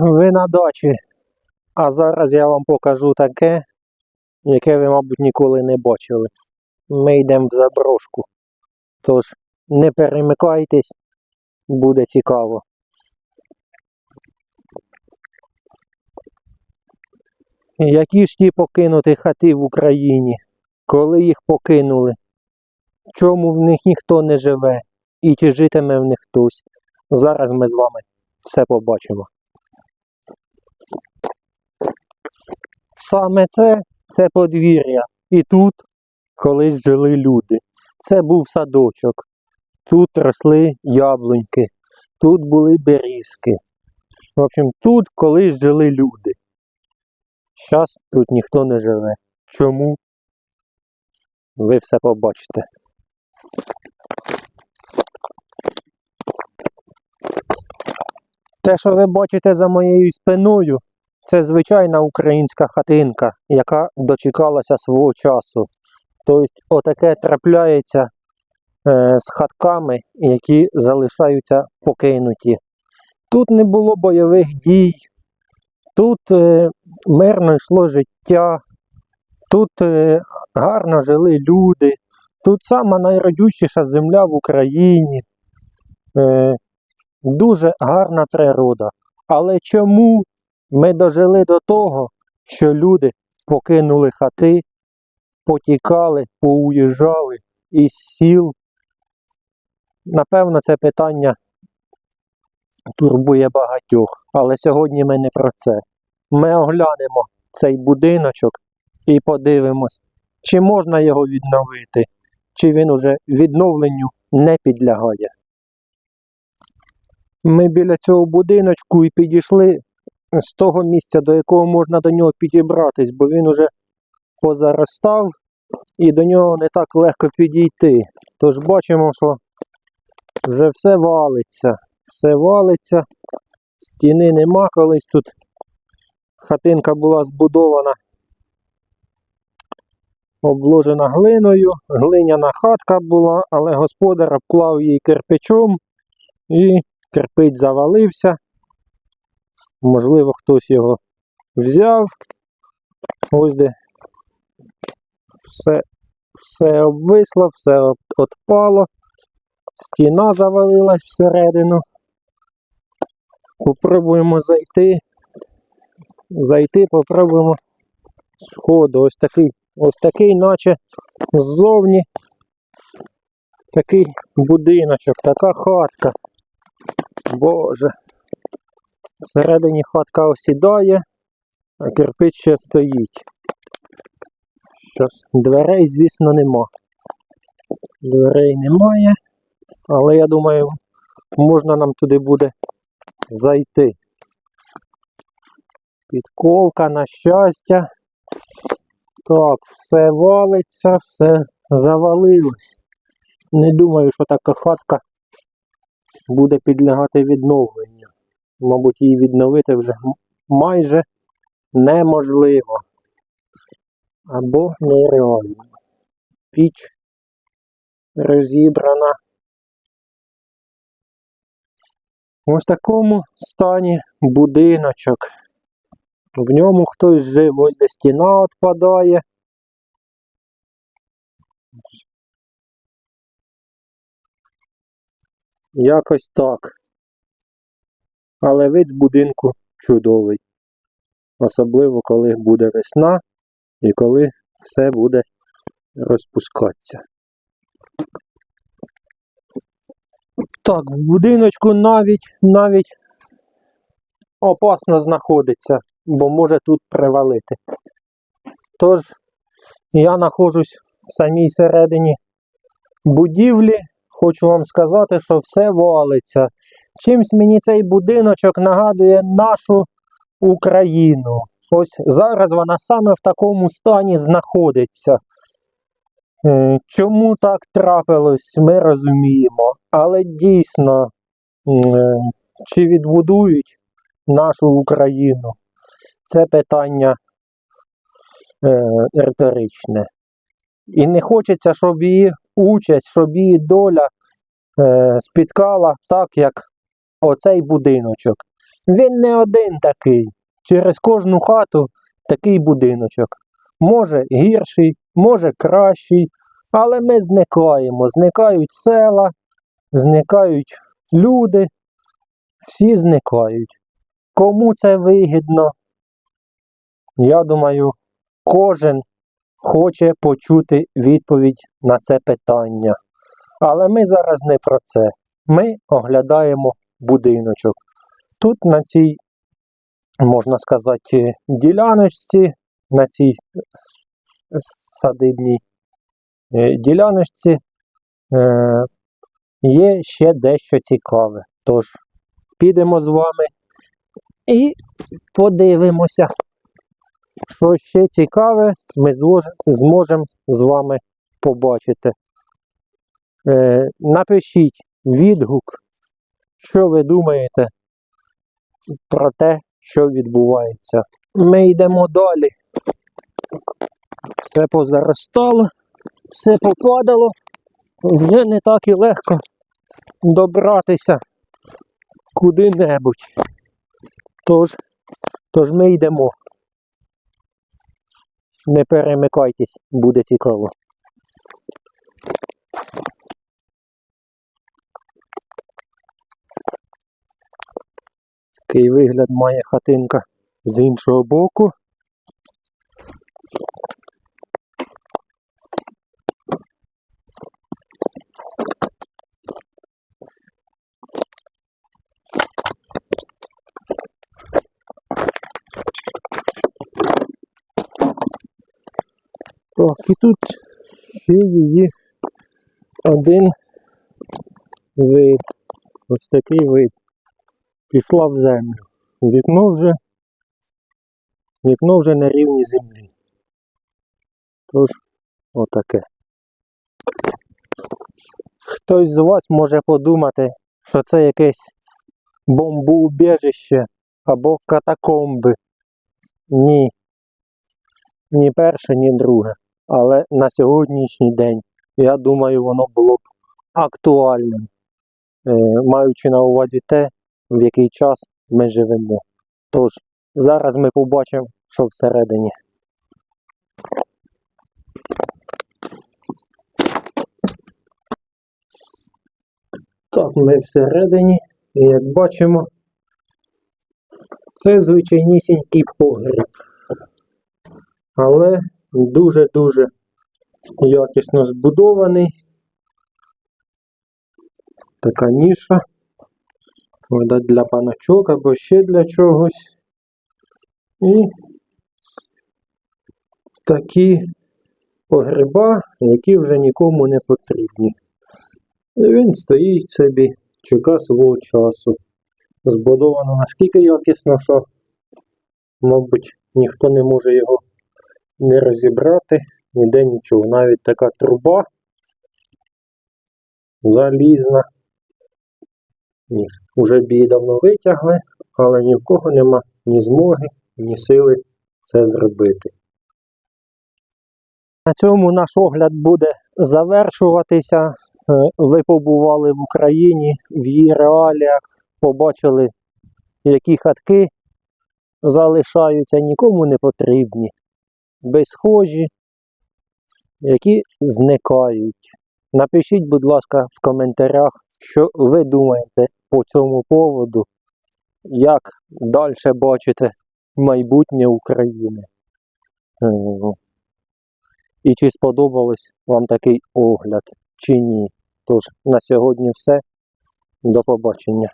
ви на дачі. А зараз я вам покажу таке, яке ви, мабуть, ніколи не бачили. Ми йдемо в заброшку. Тож не перемикайтесь, буде цікаво. Які ж ті покинуті хати в Україні? Коли їх покинули? Чому в них ніхто не живе? І чи житиме в них хтось? Зараз ми з вами все побачимо. Саме це це подвір'я. І тут колись жили люди. Це був садочок. Тут росли яблуньки, тут були берізки. В общем, тут колись жили люди. Зараз тут ніхто не живе. Чому? Ви все побачите. Те, що ви бачите за моєю спиною, це звичайна українська хатинка, яка дочекалася свого часу. Тобто, отаке трапляється е, з хатками, які залишаються покинуті. Тут не було бойових дій, тут е, мирно йшло життя, тут е, гарно жили люди, тут сама найродючіша земля в Україні. Дуже гарна природа. Але чому ми дожили до того, що люди покинули хати, потікали, поуїжджали із сіл? Напевно, це питання турбує багатьох. Але сьогодні ми не про це. Ми оглянемо цей будиночок і подивимось, чи можна його відновити, чи він уже відновленню не підлягає. Ми біля цього будиночку і підійшли з того місця, до якого можна до нього підібратись, бо він уже позаростав і до нього не так легко підійти. Тож бачимо, що вже все валиться, все валиться, стіни нема колись тут. Хатинка була збудована, обложена глиною, глиняна хатка була, але господар обклав її кирпичом і кирпич завалився. Можливо, хтось його взяв. Ось де все, все обвисло, все от- отпало. Стіна завалилась всередину. Попробуємо зайти. Зайти, попробуємо сходу. Ось такий, ось такий, наче ззовні такий будиночок, така хатка. Боже. Всередині хатка осідає, а кирпич ще стоїть. Щас. Дверей, звісно, нема. Дверей немає, але я думаю, можна нам туди буде зайти. Підковка на щастя. Так, все валиться, все завалилось. Не думаю, що така хатка буде підлягати відновленню. Мабуть, її відновити вже майже неможливо. Або нереально. Піч розібрана. Ось в такому стані будиночок. В ньому хтось жив, ось де стіна відпадає. Якось так. Але вид з будинку чудовий. Особливо, коли буде весна і коли все буде розпускатися. Так, в будиночку навіть навіть опасно знаходиться, бо може тут привалити. Тож я знаходжусь в самій середині будівлі. Хочу вам сказати, що все валиться. Чимсь мені цей будиночок нагадує нашу Україну. Ось зараз вона саме в такому стані знаходиться. Чому так трапилось, ми розуміємо. Але дійсно, чи відбудують нашу Україну, це питання е, риторичне. І не хочеться, щоб її участь, щоб її доля е, спіткала так, як оцей будиночок. Він не один такий. Через кожну хату такий будиночок. Може гірший, може кращий, але ми зникаємо. Зникають села, зникають люди, всі зникають. Кому це вигідно? Я думаю, кожен хоче почути відповідь на це питання. Але ми зараз не про це. Ми оглядаємо будиночок. Тут на цій, можна сказати, діляночці, на цій садибній е, діляночці е, є ще дещо цікаве. Тож підемо з вами і подивимося, що ще цікаве ми зможемо з вами побачити. Е, напишіть відгук, що ви думаєте про те, що відбувається. Ми йдемо далі. Все позаростало, все попадало. Вже не так і легко добратися куди-небудь. Тож, тож ми йдемо. Не перемикайтесь, буде цікаво. Такий вигляд має хатинка з іншого боку. Так, і тут ще її один вид. Ось такий вид. Пішла в землю. Вікно вже, вікно вже на рівні землі. Тож, отаке. Хтось з вас може подумати, що це якесь бомбоубіжище або катакомби. Ні. Ні перше, ні друге. Але на сьогоднішній день, я думаю, воно було б актуальним, е, маючи на увазі те, в який час ми живемо. Тож, зараз ми побачимо, що всередині. Так, ми всередині, і як бачимо, це звичайнісінький погріб. Але дуже-дуже якісно збудований. Така ніша. Видать для паночок або ще для чогось. І такі погреба, які вже нікому не потрібні. І він стоїть собі, чекає свого часу. Збудовано наскільки якісно, що, мабуть, ніхто не може його не розібрати, ніде нічого. Навіть така труба залізна. Ні, Уже б її давно витягли, але ні в кого нема ні змоги, ні сили це зробити. На цьому наш огляд буде завершуватися. Е, Ви побували в Україні, в її реаліях, побачили, які хатки залишаються, нікому не потрібні, безсхожі, які зникають. Напишіть, будь ласка, в коментарях, що ви думаєте по цьому поводу, як далі бачите майбутнє України. Е, І чи сподобалось вам такий огляд, чи ні. Тож на сьогодні все. До побачення.